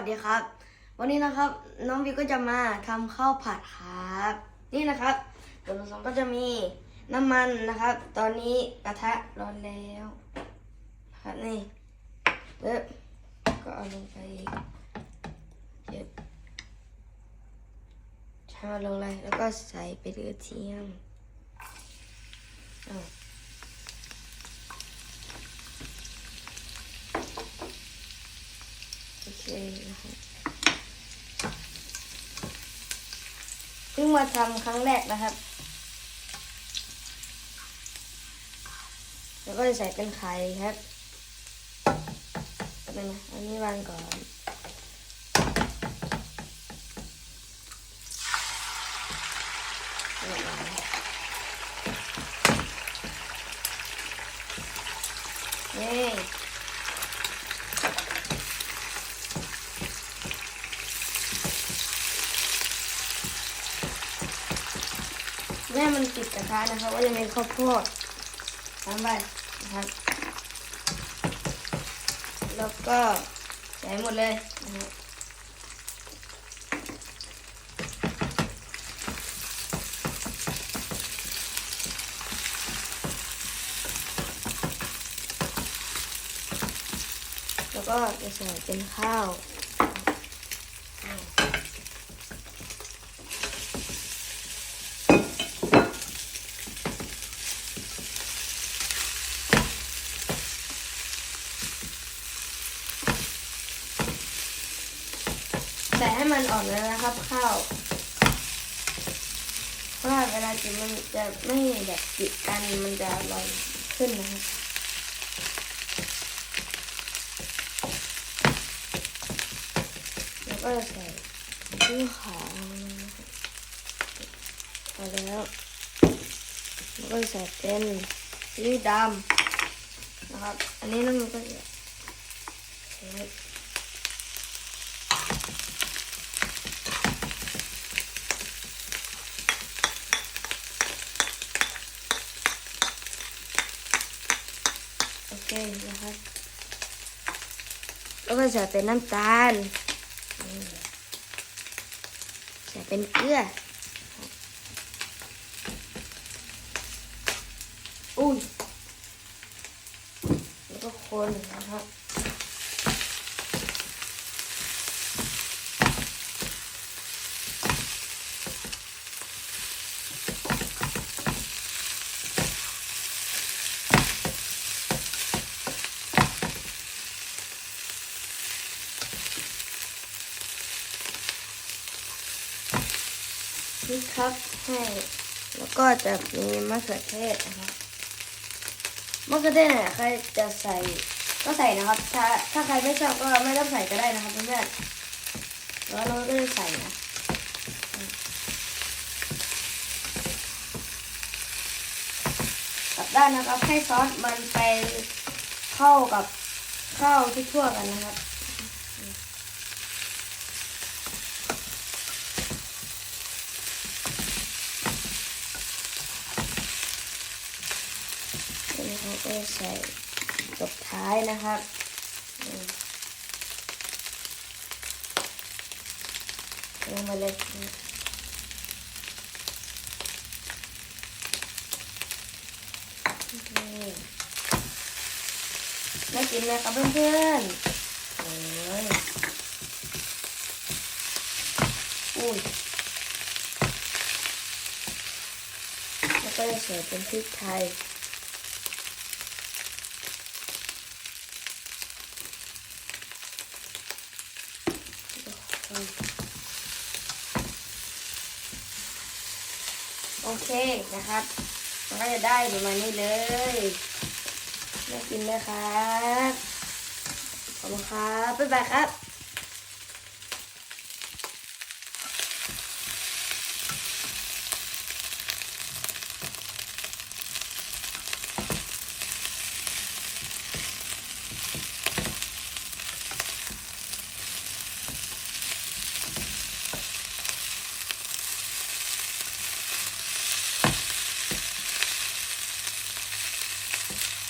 วัสดีครับ วันนี้นะครับ น้องวิวก็จะมาทำข้าวผัดครับ นี่นะครับส่วนผสมก็จะมีน้ำมันนะครับ ตอนนี้กระทะร้อนแล้วครับนี่เอ๊บก็เอาลงไปเย็ดใช้มันลงเลยแล้วก็ใส่ไปเรือยเทียมอ้าวโอ เคนะครับเพิ่งมาทำครั้งแรกนะครับ แล้วก็จะใส่เป็นไข่ครับเป็นไงอันนี้วางก่อนเนี่ ม่มันติดกระทะนะครับว่าจะเป็นข้าวโพดน้ำใบนะครับ แล้วก็ใส่หมดเลยนะฮะแล้วก็จะใส่เป็นข้าว ใส่ให้มันอ่อนเลยนะครับ ข้าวเพราะว่าเวลากินมันจะไม่แบบติดกันมันจะอร่อยขึ้นนะครับแล้วก็ใส่ซีอิ๊วขาวพอแล้วแล้วก็ใส่เป็นซีอิ๊วดำนะครับ อันนี้น้องมันก็จะใส่โอ เคนะครับ แล้วก็ใส่เป็นน้ำตาล ใส่เป็นเกลือ อุ้ย แล้วก็คนนะครับ นี่ครับให้แล้วก็จะมีมะเขือเทศนะครับมะเขือเทศเนี่ยใครจะใส่ก็ใส่นะครับ ถ้าถ้าใครไม่ชอบก็ไม่ต้องใส่ก็ได้นะครับเพื่อนๆแล้วเราก็จะใส่นะกลับด้านนะครับให้ซอสมันไปเข้ากับข้าวที่ทั่วกันนะครับ อันนี้เขา ก็ใส่ตบท้ายนะครับอืมลงมาเลยนี่น่ากินไหมครับเพื่อนๆโอ้ยอุ้ยแล้วก็จะใส่เป็นพริกไทย โอเคนะครับ มันก็จะได้ประมาณนี้เลยน่ากินไหมครับขอบคุณครับบ๊ายบายครับ